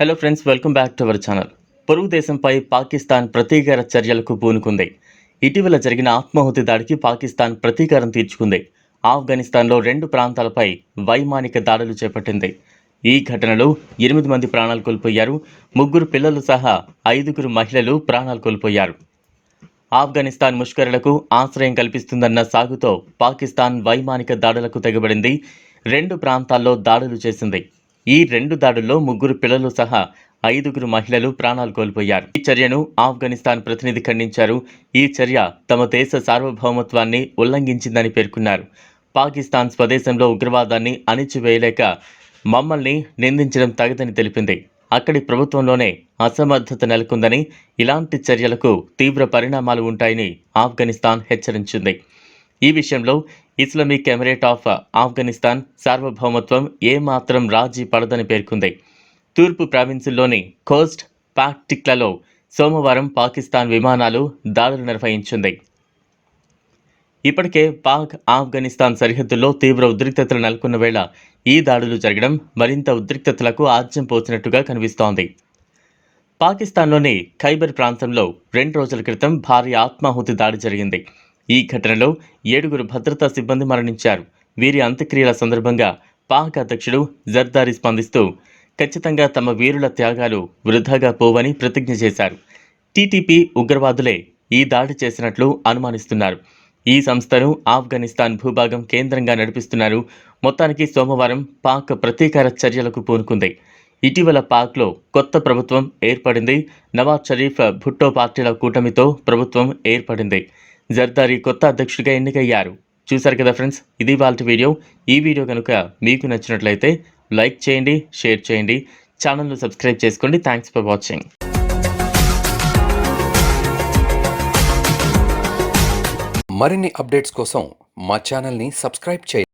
Hello friends welcome back to our channel పొరుగు దేశంపై పాకిస్తాన్ ప్రతీకార చర్యలకు పూనుకుంది. ఇటీవల జరిగిన ఆత్మాహుతి దాడికి పాకిస్తాన్ ప్రతీకారం తీర్చుకుంది. ఆఫ్ఘనిస్తాన్లో రెండు ప్రాంతాలపై వైమానిక దాడులు చేపట్టింది. ఈ ఘటనలో ఎనిమిది మంది ప్రాణాలు కోల్పోయారు. ముగ్గురు పిల్లలు సహా ఐదుగురు మహిళలు ప్రాణాలు కోల్పోయారు. ఆఫ్ఘనిస్తాన్ ముష్కరులకు ఆశ్రయం కల్పిస్తుందన్న సాగుతో పాకిస్తాన్ వైమానిక దాడులకు తెగబడింది. రెండు ప్రాంతాల్లో దాడులు చేసింది. ఈ రెండు దాడుల్లో ముగ్గురు పిల్లలు సహా ఐదుగురు మహిళలు ప్రాణాలు కోల్పోయారు. ఈ చర్యను ఆఫ్ఘనిస్తాన్ ప్రతినిధి ఖండించారు. ఈ చర్య తమ దేశ సార్వభౌమత్వాన్ని ఉల్లంఘించిందని పేర్కొన్నారు. పాకిస్తాన్ స్వదేశంలో ఉగ్రవాదాన్ని అణిచివేయలేక మమ్మల్ని నిందించడం తగదని తెలిపింది. అక్కడి ప్రభుత్వంలోనే అసమర్థత నెలకొందని ఇలాంటి చర్యలకు తీవ్ర పరిణామాలు ఉంటాయని ఆఫ్ఘనిస్తాన్ హెచ్చరించింది. ఈ విషయంలో ఇస్లామిక్ ఎమిరేట్ ఆఫ్ ఆఫ్ఘనిస్తాన్ సార్వభౌమత్వం ఏమాత్రం రాజీ పడదని పేర్కొంది. తూర్పు ప్రావిన్సుల్లోని కోస్ట్ పాక్టిక్లలో సోమవారం పాకిస్తాన్ విమానాలు దాడులు నిర్వహించింది. ఇప్పటికే పాక్ ఆఫ్ఘనిస్తాన్ సరిహద్దుల్లో తీవ్ర ఉద్రిక్తతలు నెలకొన్న వేళ ఈ దాడులు జరగడం మరింత ఉద్రిక్తతలకు ఆజ్యం పోసినట్టుగా కనిపిస్తోంది. పాకిస్తాన్లోని ఖైబర్ ప్రాంతంలో రెండు రోజుల క్రితం భారీ ఆత్మాహుతి దాడి జరిగింది. ఈ ఘటనలో ఏడుగురు భద్రతా సిబ్బంది మరణించారు. వీరి అంత్యక్రియల సందర్భంగా పాక్ అధ్యక్షుడు జర్దారి స్పందిస్తూ ఖచ్చితంగా తమ వీరుల త్యాగాలు వృధాగా పోవని ప్రతిజ్ఞ చేశారు. టీటీపీ ఉగ్రవాదులే ఈ దాడి చేసినట్లు అనుమానిస్తున్నారు. ఈ సంస్థను ఆఫ్ఘనిస్తాన్ భూభాగం కేంద్రంగా నడిపిస్తున్నారు. మొత్తానికి సోమవారం పాక్ ప్రతీకార చర్యలకు పూనుకుంది. ఇటీవల పాక్లో కొత్త ప్రభుత్వం ఏర్పడింది. నవాజ్ షరీఫ్ భుట్టో పార్టీల కూటమితో ప్రభుత్వం ఏర్పడింది. జర్దారి కొత్త అధ్యక్షుడిగా ఎన్నికయ్యారు. చూశారు కదా ఫ్రెండ్స్ ఇది వాళ్ళ వీడియో. ఈ వీడియో కనుక మీకు నచ్చినట్లయితే లైక్ చేయండి షేర్ చేయండి ఛానల్ను సబ్స్క్రైబ్ చేసుకోండి. Thanks for watching. మరిన్ని అప్డేట్స్ కోసం మా ఛానల్ని సబ్స్క్రైబ్ చేయండి.